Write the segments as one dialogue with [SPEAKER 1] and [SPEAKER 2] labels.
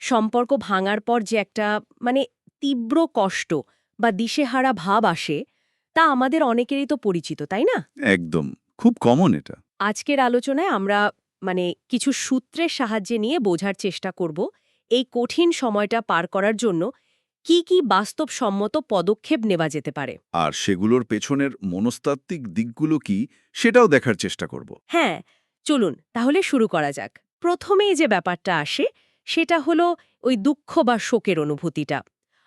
[SPEAKER 1] সম্পর্ক ভাঙার পর যে একটা মানে তীব্র কষ্ট বা দিশেহারা ভাব আসে তা আমাদের অনেকেরই তো পরিচিত তাই না?
[SPEAKER 2] একদম। খুব কমন এটা।
[SPEAKER 1] আজকের আলোচনায় আমরা মানে কিছু সূত্রের সাহায্যে নিয়ে বোঝার চেষ্টা করব এই কঠিন সময়টা পার করার জন্য কি কি বাস্তবসম্মত পদক্ষেপ নেওয়া যেতে পারে।
[SPEAKER 2] আর সেগুলোর পেছনের মনস্তাত্ত্বিক দিকগুলো কি সেটাও দেখার চেষ্টা করব।
[SPEAKER 1] হ্যাঁ চলুন তাহলে শুরু করা যাক। প্রথমেই যে ব্যাপারটা আসে সেটা হলো ওই দুঃখ বা শোকের অনুভূতিটা।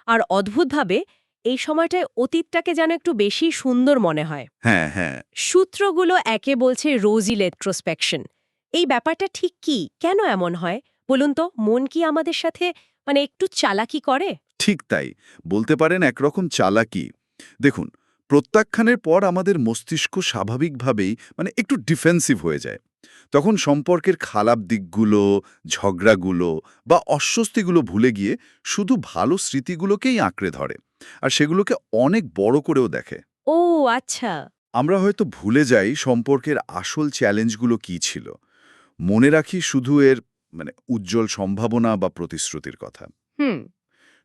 [SPEAKER 1] আর অদ্ভুতভাবে এই সময়টায় অতীতটাকে যেন একটু বেশি সুন্দর মনে হয়।
[SPEAKER 2] হ্যাঁ হ্যাঁ।
[SPEAKER 1] সূত্রগুলো একে বলছে রোজি লেট্রোস্পেকশন এই ব্যাপারটা ঠিক কি? কেন এমন হয়? বলুন তো মন কি আমাদের সাথে মানে একটু চালাকি করে?
[SPEAKER 2] ঠিক তাই। বলতে পারেন একরকম চালাকি। দেখুন প্রত্যাখ্যানের পর আমাদের মস্তিষ্ক স্বাভাবিকভাবেই মানে একটু ডিফেন্সিভ হয়ে যায়। তখন সম্পর্কের খারাপ দিকগুলো ঝগড়াগুলো বা অস্বস্তিগুলো ভুলে গিয়ে শুধু ভালো স্মৃতিগুলোকেই আঁকড়ে ধরে আর সেগুলোকে অনেক বড় করেও দেখে।
[SPEAKER 1] ও আচ্ছা।
[SPEAKER 2] আমরা হয়তো ভুলে যাই সম্পর্কের আসল চ্যালেঞ্জগুলো কি ছিল। মনে রাখি শুধু এর মানে উজ্জ্বল সম্ভাবনা বা প্রতিশ্রুতির কথা।
[SPEAKER 1] হুম।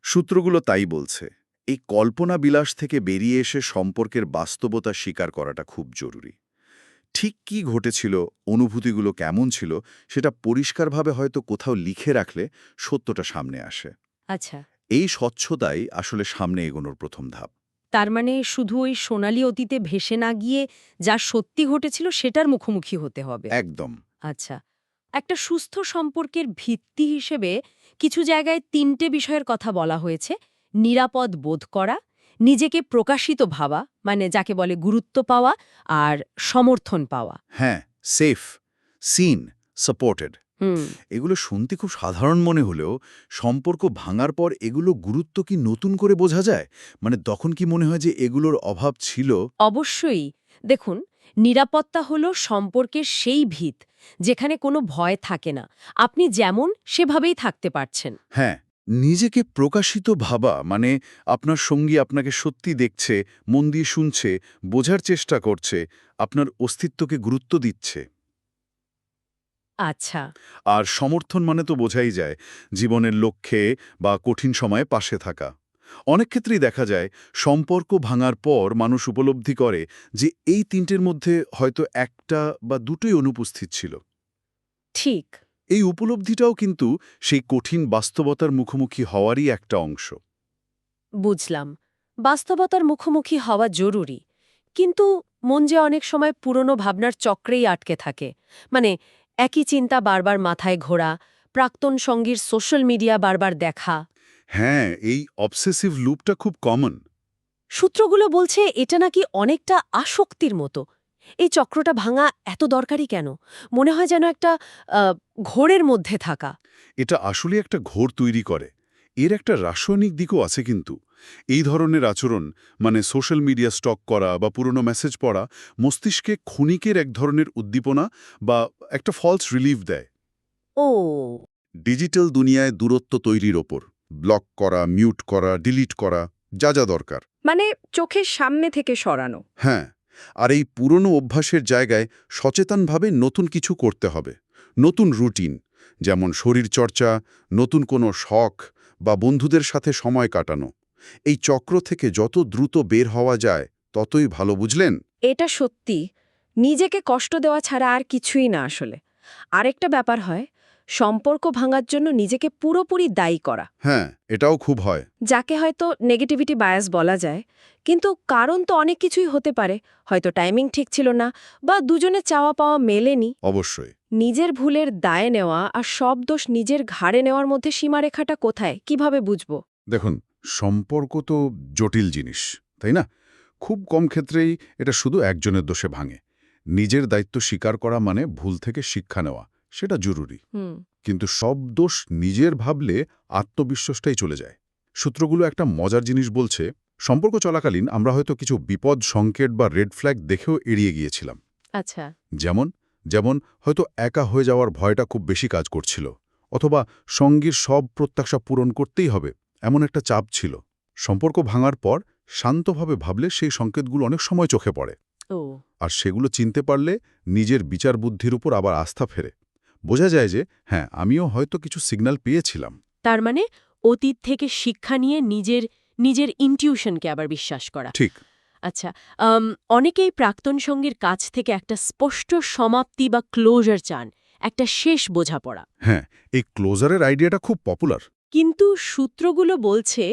[SPEAKER 2] সূত্রগুলো তাই বলছে এই কল্পনা বিলাস থেকে বেরিয়ে এসে সম্পর্কের বাস্তবতা স্বীকার করাটা খুব জরুরি। ঠিক কি ঘটেছিল অনুভূতিগুলো কেমন ছিল সেটা পরিষ্কারভাবে হয়তো কোথাও লিখে রাখলে সত্যটা সামনে আসে।
[SPEAKER 1] আচ্ছা।
[SPEAKER 2] এই স্বচ্ছতাই আসলে সামনে এগোনোর প্রথম ধাপ।
[SPEAKER 1] তার মানে শুধু ওই সোনালি অতীতে ভেসে না গিয়ে যা সত্যি ঘটেছিল সেটার মুখোমুখি হতে হবে।
[SPEAKER 2] একদম।
[SPEAKER 1] আচ্ছা একটা সুস্থ সম্পর্কের ভিত্তি হিসেবে কিছু জায়গায় তিনটে বিষয়ের কথা বলা হয়েছে। নিরাপদ বোধ করা নিজেকে প্রকাশিত ভাবা মানে যাকে বলে গুরুত্ব পাওয়া আর সমর্থন পাওয়া।
[SPEAKER 2] হ্যাঁ সেফ সিন সাপোর্টেড এগুলো শুনতে খুব সাধারণ মনে হলেও সম্পর্ক ভাঙার পর এগুলো গুরুত্ব কি নতুন করে বোঝা যায়? মানে তখন কি মনে হয় যে এগুলোর অভাব ছিল?
[SPEAKER 1] অবশ্যই। দেখুন নিরাপত্তা হল সম্পর্কের সেই ভিত যেখানে কোনো ভয় থাকে না। আপনি যেমন সেভাবেই থাকতে পারছেন।
[SPEAKER 2] হ্যাঁ নিজেকে প্রকাশিত ভাবা মানে আপনার সঙ্গী আপনাকে সত্যি দেখছে মন দিয়ে শুনছে বোঝার চেষ্টা করছে আপনার অস্তিত্বকে গুরুত্ব দিচ্ছে।
[SPEAKER 1] আচ্ছা।
[SPEAKER 2] আর সমর্থন মানে তো বোঝাই যায় জীবনের লক্ষ্যে বা কঠিন সময়ে পাশে থাকা। অনেক ক্ষেত্রেই দেখা যায় সম্পর্ক ভাঙার পর মানুষ উপলব্ধি করে যে এই তিনটের মধ্যে হয়তো একটা বা দুটোই অনুপস্থিত ছিল।
[SPEAKER 1] ঠিক।
[SPEAKER 2] এই উপলব্ধিটাও কিন্তু সেই কঠিন বাস্তবতার মুখোমুখি হওয়ারই একটা অংশ।
[SPEAKER 1] বুঝলাম। বাস্তবতার মুখোমুখি হওয়া জরুরি। কিন্তু মন যে অনেক সময় পুরনো ভাবনার চক্রেই আটকে থাকে। মানে একই চিন্তা বারবার মাথায় ঘোরা প্রাক্তন সঙ্গীর সোশ্যাল মিডিয়া বারবার দেখা।
[SPEAKER 2] হ্যাঁ এই অবসেসিভ লুপটা খুব কমন।
[SPEAKER 1] সূত্রগুলো বলছে এটা নাকি অনেকটা আসক্তির মতো। এই চক্রটা ভাঙা এত দরকারি কেন? মনে হয় যেন একটা ঘোরের মধ্যে থাকা।
[SPEAKER 2] এটা আসলে একটা ঘোর তৈরি করে। এর একটা রাসায়নিক দিকও আছে কিন্তু। এই ধরনের আচরণ মানে সোশ্যাল মিডিয়া স্টক করা বা পুরনো মেসেজ পড়া মস্তিষ্কে ক্ষণিকের এক ধরনের উদ্দীপনা বা একটা ফলস রিলিফ দেয়।
[SPEAKER 1] ও।
[SPEAKER 2] ডিজিটাল দুনিয়ায় দূরত্ব তৈরির ওপর। ব্লক করা মিউট করা ডিলিট করা যা যা দরকার।
[SPEAKER 3] মানে চোখের সামনে থেকে সরানো।
[SPEAKER 2] হ্যাঁ। আর এই পুরনো অভ্যাসের জায়গায় সচেতনভাবে নতুন কিছু করতে হবে। নতুন রুটিন, যেমন শরীরচর্চা নতুন কোনো শখ বা বন্ধুদের সাথে সময় কাটানো। এই চক্র থেকে যত দ্রুত বের হওয়া যায়, ততই ভালো, বুঝলেন?
[SPEAKER 3] এটা সত্যি। নিজেকে কষ্ট দেওয়া ছাড়া আর কিছুই না আসলে। আরেকটা ব্যাপার হয় সম্পর্ক ভাঙার জন্য নিজেকে পুরোপুরি দায়ী করা।
[SPEAKER 2] হ্যাঁ এটাও খুব হয়।
[SPEAKER 3] যাকে হয়তো নেগেটিভিটি বায়াস বলা যায় কিন্তু কারণ তো অনেক কিছুই হতে পারে। হয়তো টাইমিং ঠিক ছিল না বা দুজনে চাওয়া পাওয়া মেলেনি।
[SPEAKER 2] অবশ্যই।
[SPEAKER 3] নিজের ভুলের দায় নেওয়া আর সব দোষ নিজের ঘাড়ে নেওয়ার মধ্যে সীমারেখাটা কোথায়? কীভাবে বুঝব?
[SPEAKER 2] দেখুন সম্পর্ক তো জটিল জিনিস তাই না? খুব কম ক্ষেত্রেই এটা শুধু একজনের দোষে ভাঙে। নিজের দায়িত্ব স্বীকার করা মানে ভুল থেকে শিক্ষা নেওয়া। সেটা জরুরি। কিন্তু সব দোষ নিজের ভাবলে আত্মবিশ্বাসটাই চলে যায়। সূত্রগুলো একটা মজার জিনিস বলছে সম্পর্ক চলাকালীন আমরা হয়তো কিছু বিপদ সংকেত বা রেড ফ্ল্যাগ দেখেও এড়িয়ে গিয়েছিলাম।
[SPEAKER 1] আচ্ছা।
[SPEAKER 2] যেমন যেমন হয়তো একা হয়ে যাওয়ার ভয়টা খুব বেশি কাজ করছিল অথবা সঙ্গীর সব প্রত্যাশা পূরণ করতেই হবে এমন একটা চাপ ছিল। সম্পর্ক ভাঙার পর শান্তভাবে ভাবলে সেই সংকেতগুলো অনেক সময় চোখে পড়ে। আর সেগুলো চিনতে পারলে নিজের বিচার বুদ্ধির উপর আবার আস্থা ফেরে। বোঝা যায় যে হ্যাঁ আমিও হয়তো কিছু সিগন্যাল পেয়েছিলাম।
[SPEAKER 1] তার মানে অতীত থেকে শিক্ষা নিয়ে নিজের নিজের ইনটিউশনকে আবার বিশ্বাস করা।
[SPEAKER 2] ঠিক।
[SPEAKER 1] আচ্ছা অনেকেই প্রাক্তন সঙ্গীর কাছ থেকে একটা স্পষ্ট সমাপ্তি বা ক্লোজার চান একটা শেষ বোঝাপড়া।
[SPEAKER 2] হ্যাঁ এই ক্লোজারের আইডিয়াটা খুব পপুলার
[SPEAKER 1] কিন্তু সূত্রগুলো বলছে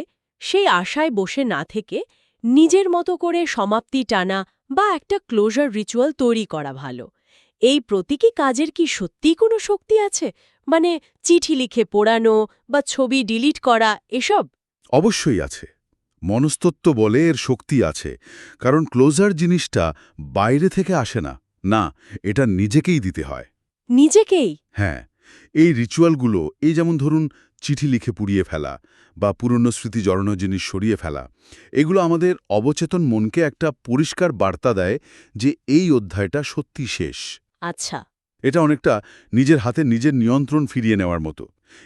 [SPEAKER 1] সেই আশায় বসে না থেকে নিজের মতো করে সমাপ্তি টানা বা একটা ক্লোজার রিচুয়াল তৈরি করা ভালো। এই প্রতীকী কাজের কি সত্যিই কোনো শক্তি আছে? মানে চিঠি লিখে পোড়ানো বা ছবি ডিলিট করা এসব?
[SPEAKER 2] অবশ্যই আছে। মনস্তত্ত্ব বলে এর শক্তি আছে কারণ ক্লোজার জিনিসটা বাইরে থেকে আসে না। না এটা নিজেকেই দিতে হয়।
[SPEAKER 1] নিজেকেই?
[SPEAKER 2] হ্যাঁ এই রিচুয়ালগুলো এই যেমন ধরুন চিঠি লিখে পুড়িয়ে ফেলা বা পুরনো স্মৃতি জড়ানো জিনিস সরিয়ে ফেলা এগুলো আমাদের অবচেতন মনকে একটা পরিষ্কার বার্তা দেয় যে এই অধ্যায়টা সত্যি শেষ।
[SPEAKER 1] আচ্ছা।
[SPEAKER 2] এটা অনেকটা নিজের হাতে নিজের নিয়ন্ত্রণ ফিরিয়ে নেওয়ার মতো।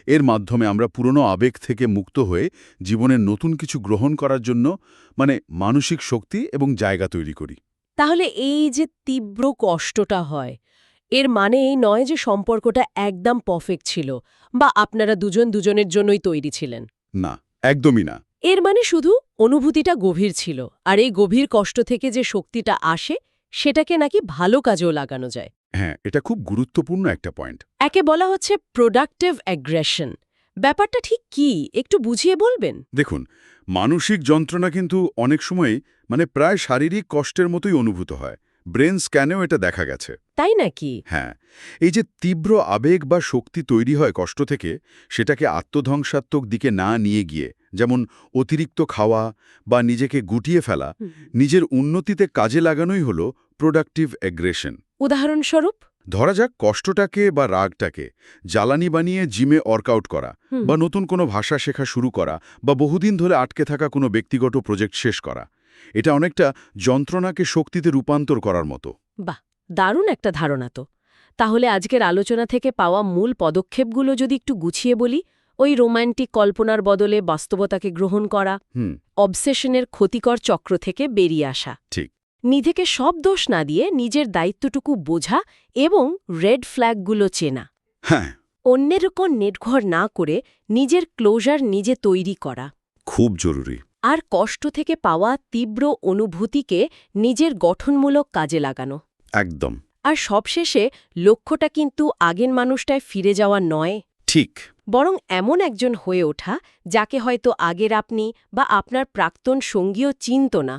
[SPEAKER 2] এর মাধ্যমে আমরা পুরনো আবেগ থেকে মুক্ত হয়ে জীবনের নতুন কিছু গ্রহণ করার জন্য মানে মানসিক শক্তি এবং জায়গা তৈরি করি।
[SPEAKER 1] তাহলে এই যে তীব্র কষ্টটা হয় এর মানে এই নয় যে সম্পর্কটা একদম পারফেক্ট ছিল বা আপনারা দুজন দুজনের জন্যই তৈরি ছিলেন?
[SPEAKER 2] না একদমই না।
[SPEAKER 1] এর মানে শুধু অনুভূতিটা গভীর ছিল আর এই গভীর কষ্ট থেকে যে শক্তিটা আসে সেটাকে নাকি ভালো কাজেও লাগানো যায়।
[SPEAKER 2] হ্যাঁ এটা খুব গুরুত্বপূর্ণ একটা পয়েন্ট
[SPEAKER 1] একে বলা হচ্ছে প্রোডাক্টিভ অ্যাগ্রেশন ব্যাপারটা ঠিক কি? একটু বুঝিয়ে বলবেন?
[SPEAKER 2] দেখুন মানসিক যন্ত্রণা কিন্তু অনেক সময় মানে প্রায় শারীরিক কষ্টের মতোই অনুভূত হয়। ব্রেন স্ক্যানেও এটা দেখা গেছে।
[SPEAKER 1] তাই নাকি?
[SPEAKER 2] হ্যাঁ এই যে তীব্র আবেগ বা শক্তি তৈরি হয় কষ্ট থেকে সেটাকে আত্মধ্বংসাত্মক দিকে না নিয়ে গিয়ে যেমন অতিরিক্ত খাওয়া বা নিজেকে গুটিয়ে ফেলা নিজের উন্নতিতে কাজে লাগানোই হলো প্রোডাক্টিভ অ্যাগ্রেশন
[SPEAKER 1] উদাহরণস্বরূপ
[SPEAKER 2] ধরা যাক কষ্টটাকে বা রাগটাকে জ্বালানি বানিয়ে জিমে ওয়ার্কআউট করা বা নতুন কোনো ভাষা শেখা শুরু করা বা বহুদিন ধরে আটকে থাকা কোনো ব্যক্তিগত প্রজেক্ট শেষ করা। এটা অনেকটা যন্ত্রণাকে শক্তিতে রূপান্তর করার মতো।
[SPEAKER 1] বাহ দারুণ একটা ধারণা তো। তাহলে আজকের আলোচনা থেকে পাওয়া মূল পদক্ষেপগুলো যদি একটু গুছিয়ে বলি ওই রোম্যান্টিক কল্পনার বদলে বাস্তবতাকে গ্রহণ করা অবসেশনের ক্ষতিকর চক্র থেকে বেরিয়ে আসা।
[SPEAKER 2] ঠিক।
[SPEAKER 1] নিজেকে সব দোষ না দিয়ে নিজের দায়িত্বটুকু বোঝা এবং রেড ফ্ল্যাগগুলো চেনা।
[SPEAKER 2] হ্যাঁ।
[SPEAKER 1] অন্যের ওপর নির্ভর না করে নিজের ক্লোজার নিজে তৈরি করা।
[SPEAKER 2] খুব জরুরি।
[SPEAKER 1] আর কষ্ট থেকে পাওয়া তীব্র অনুভূতিকে নিজের গঠনমূলক কাজে লাগানো।
[SPEAKER 2] একদম।
[SPEAKER 1] আর সবশেষে লক্ষ্যটা কিন্তু আগের মানুষটায় ফিরে যাওয়া নয়।
[SPEAKER 2] ঠিক।
[SPEAKER 1] বরং এমন একজন হয়ে ওঠা যাকে হয়তো আগের আপনি বা আপনার প্রাক্তন সঙ্গীও চিনত না।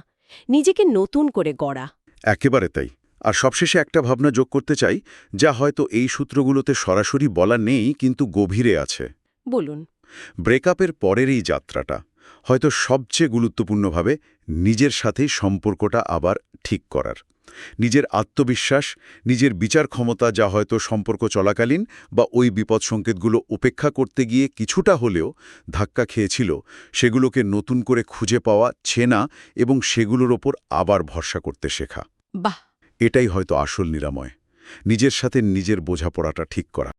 [SPEAKER 1] নিজেকে নতুন করে গড়া।
[SPEAKER 2] একেবারে তাই। আর সবশেষে একটা ভাবনা যোগ করতে চাই যা হয়তো এই সূত্রগুলোতে সরাসরি বলা নেই কিন্তু গভীরে আছে।
[SPEAKER 1] বলুন।
[SPEAKER 2] ব্রেকআপের পরের এই যাত্রাটা হয়তো সবচেয়ে গুরুত্বপূর্ণভাবে নিজের সাথেই সম্পর্কটা আবার ঠিক করার। নিজের আত্মবিশ্বাস নিজের বিচার ক্ষমতা যা হয়তো সম্পর্ক চলাকালীন বা ওই বিপদ সংকেতগুলো উপেক্ষা করতে গিয়ে কিছুটা হলেও ধাক্কা খেয়েছিল সেগুলোকে নতুন করে খুঁজে পাওয়া ছেনা এবং সেগুলোর ওপর আবার ভরসা করতে শেখা।
[SPEAKER 1] বাহ!
[SPEAKER 2] এটাই হয়তো আসল নিরাময়। নিজের সাথে নিজের বোঝাপড়াটা ঠিক করা।